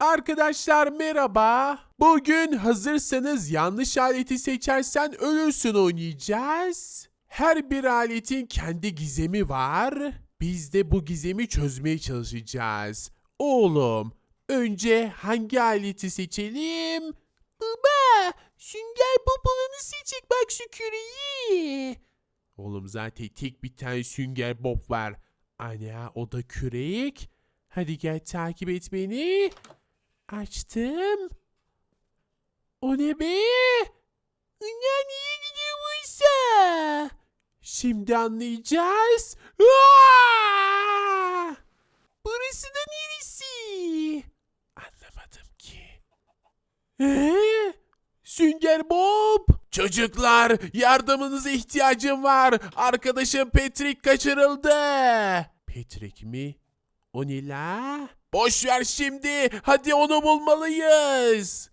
Arkadaşlar merhaba. Bugün hazırsanız yanlış aleti seçersen ölürsün oynayacağız. Her bir aletin kendi gizemi var. Biz de bu gizemi çözmeye çalışacağız. Oğlum, önce hangi aleti seçelim? Baba, sünger bob seçecek bak şu küreği. Oğlum zaten tek bir tane sünger bob var. Ana o da kürek. Hadi gel takip et beni. Açtım. O ne be? Ana niye gidiyor bu ise? Şimdi anlayacağız. Aa! Burası da neresi? Anlamadım ki. Ee? Sünger Bob. Çocuklar yardımınıza ihtiyacım var. Arkadaşım Patrick kaçırıldı. Patrick mi? O ne la? Boş ver şimdi. Hadi onu bulmalıyız.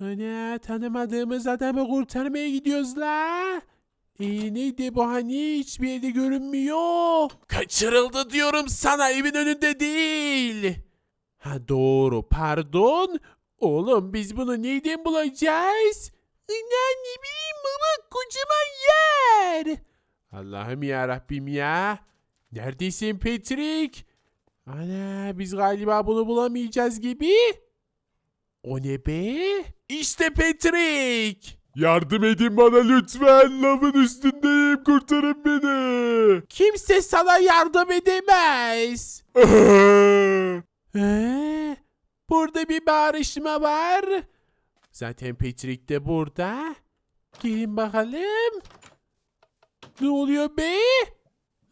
Ana tanımadığımız adamı kurtarmaya gidiyoruz la. E neydi bu hani hiçbir yerde görünmüyor. Kaçırıldı diyorum sana evin önünde değil. Ha doğru pardon. Oğlum biz bunu neyden bulacağız? Ana ne bileyim baba kocaman yer. Allah'ım ya Rabbim ya. Neredesin Patrick? Ana biz galiba bunu bulamayacağız gibi. O ne be? İşte Patrick. Yardım edin bana lütfen. Lavın üstündeyim. Kurtarın beni. Kimse sana yardım edemez. Ee, burada bir bağırışma var. Zaten Patrick de burada. Gelin bakalım. Ne oluyor be?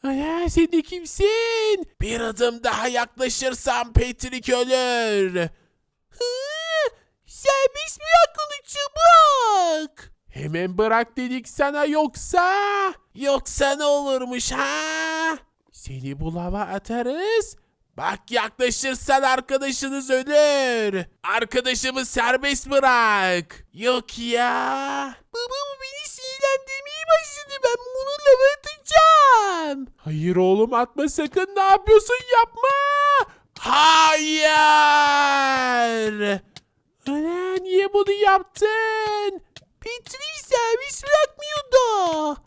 Ana sen de kimsin? Bir adım daha yaklaşırsam Patrick ölür. Hı, serbest bırak onu çabuk. Hemen bırak dedik sana yoksa. Yoksa ne olurmuş ha? Seni bu lava atarız. Bak yaklaşırsan arkadaşınız ölür. Arkadaşımı serbest bırak. Yok ya. Baba bu beni sinirlendirmeye başladı. Ben bunu lava atacağım. Hayır oğlum atma sakın. Ne yapıyorsun yapma. Hayır. Ana niye bunu yaptın? Petri servis bırakmıyordu.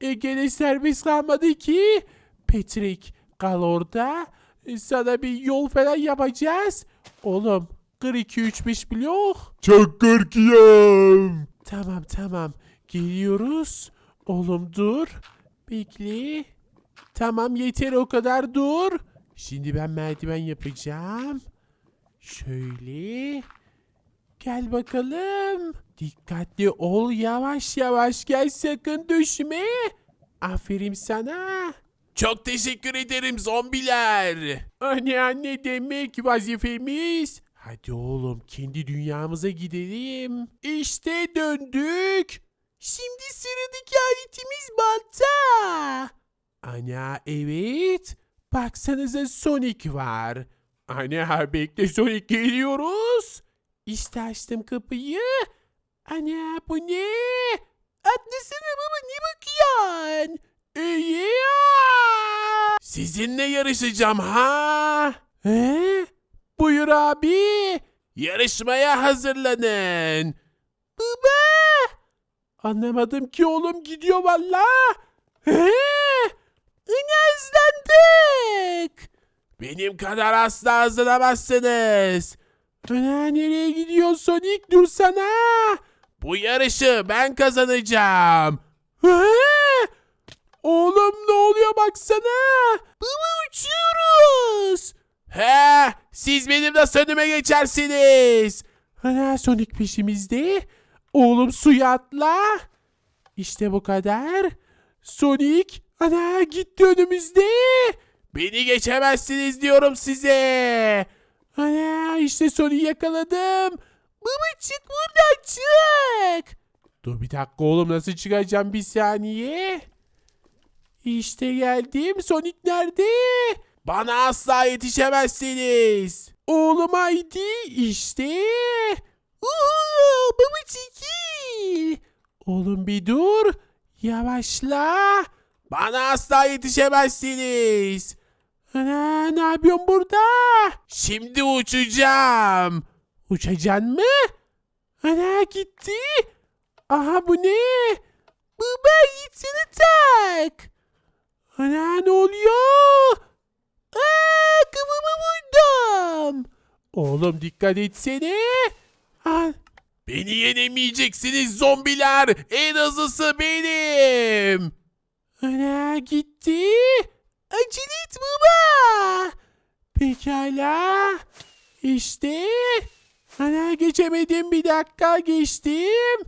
E gene serbest kalmadı ki. Patrick kal orada. E, Sana bir yol falan yapacağız. Oğlum 1 2 3 5 blok. Çok korkuyorum. Tamam tamam. Geliyoruz. Oğlum dur. Bekle. Tamam yeter o kadar dur. Şimdi ben merdiven yapacağım. Şöyle. Gel bakalım. Dikkatli ol yavaş yavaş gel sakın düşme. Aferin sana. Çok teşekkür ederim zombiler. Anne anne demek vazifemiz. Hadi oğlum kendi dünyamıza gidelim. İşte döndük. Şimdi sıradaki aletimiz balta. Ana evet. Baksanıza Sonic var. Ana bekle Sonic geliyoruz. İşte açtım kapıyı. Ana bu ne? Atlasana baba ne bakıyorsun? İyi. Sizinle yarışacağım ha? He? Buyur abi. Yarışmaya hazırlanın. Baba. Anlamadım ki oğlum gidiyor valla. He? Hızlandık. Benim kadar asla hızlanamazsınız. Ana nereye gidiyor Sonic dursana. Bu yarışı ben kazanacağım. Oğlum ne oluyor baksana. Baba uçuyoruz. He siz benim de önüme geçersiniz. Ana Sonic peşimizde. Oğlum suya atla. İşte bu kadar. Sonic ana gitti önümüzde. Beni geçemezsiniz diyorum size. Ana işte Sonic'i yakaladım. Baba çık buradan çık. Dur bir dakika oğlum nasıl çıkacağım bir saniye. İşte geldim. Sonic nerede? Bana asla yetişemezsiniz. Oğlum haydi işte. Uhu, baba çekil. Oğlum bir dur. Yavaşla. Bana asla yetişemezsiniz. Ana ne yapıyorsun burada? Şimdi uçacağım. Uçacaksın mı? Ana gitti. Aha bu ne? Baba gitsene tak. Ana ne oluyor? Aa, kafamı vurdum. Oğlum dikkat etsene. Aa, Beni yenemeyeceksiniz zombiler. En hızlısı benim. Ana gitti. Acele et baba. Pekala. İşte. Ana geçemedim bir dakika geçtim.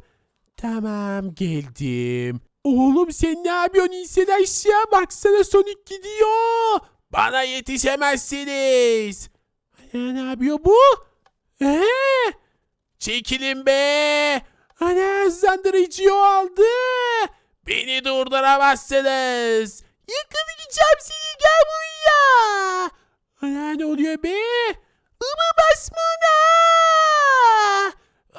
Tamam geldim. Oğlum sen ne yapıyorsun insan aşağı baksana Sonic gidiyor. Bana yetişemezsiniz. Ana ne yapıyor bu? Ee? Çekilin be. Ana hızlandırıcı aldı. Beni durduramazsınız. Yakalayacağım seni gel buraya. Ana ne oluyor be? Baba basma ona.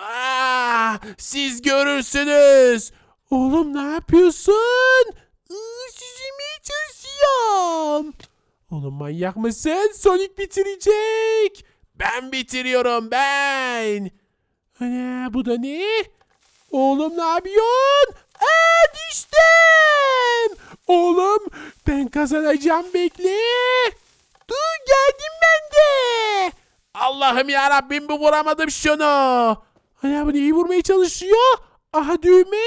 Aa, siz görürsünüz. Oğlum ne yapıyorsun? Iı, Süzülmeye çalışıyorum. Oğlum manyak mısın? Sonic bitirecek. Ben bitiriyorum ben. Ana bu da ne? Oğlum ne yapıyorsun? Aa düştüm. Oğlum ben kazanacağım bekle. Dur geldim ben de. Allah'ım ya Rabbim bu vuramadım şunu. Ana bu neyi vurmaya çalışıyor? Aha düğme.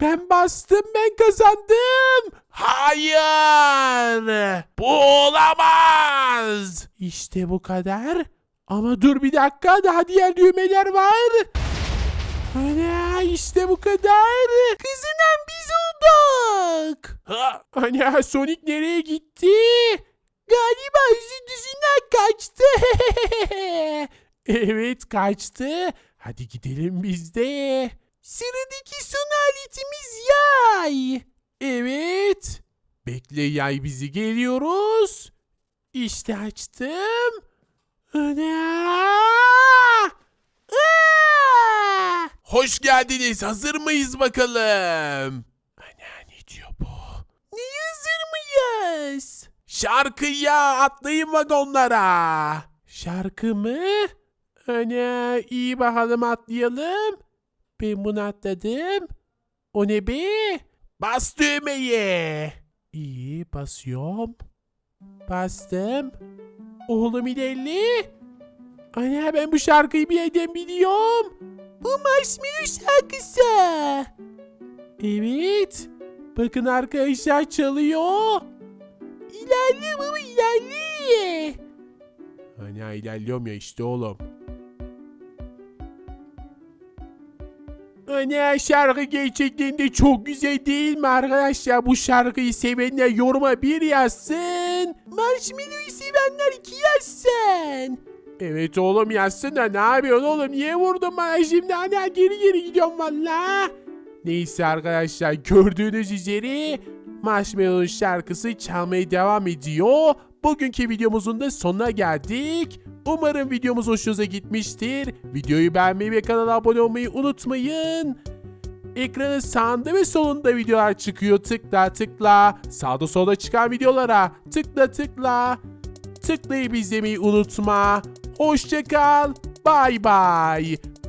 Ben bastım ben kazandım. Hayır. Bu olamaz. İşte bu kadar. Ama dur bir dakika daha diğer düğmeler var. Ana işte bu kadar. Kızınan biz olduk. Ha, ana Sonic nereye gitti? Galiba üzüntüsünden kaçtı. evet kaçtı. Hadi gidelim biz de. Sıradaki son aletimiz yay. Evet. Bekle yay bizi geliyoruz. İşte açtım. Hoş geldiniz. Hazır mıyız bakalım? Ana ne diyor bu? Niye hazır mıyız? Şarkıya atlayın vagonlara. Şarkı mı? Ana iyi bakalım atlayalım. Ben bunu atladım. O ne be? Bas düğmeye. İyi basıyorum. Bastım. Oğlum ilerle. Ana ben bu şarkıyı bir yerden biliyorum. Bu Marshmallow şarkısı. Evet. Bakın arkadaşlar çalıyor. İlerle baba ilerle. Ana ilerliyorum ya işte oğlum. Ana şarkı gerçekten de çok güzel değil mi arkadaşlar? Bu şarkıyı sevenler yoruma bir yazsın. İki yazsın. Evet oğlum yazsın da ne yapıyorsun oğlum? Niye vurdun bana şimdi? Ana geri geri gidiyorum valla. Neyse arkadaşlar gördüğünüz üzere Marshmallow şarkısı çalmaya devam ediyor. Bugünkü videomuzun da sonuna geldik. Umarım videomuz hoşunuza gitmiştir. Videoyu beğenmeyi ve kanala abone olmayı unutmayın. Ekranın sağında ve solunda videolar çıkıyor. Tıkla tıkla. Sağda solda çıkan videolara tıkla tıkla. Tıklayıp izlemeyi unutma. Hoşça kal. Bay bay.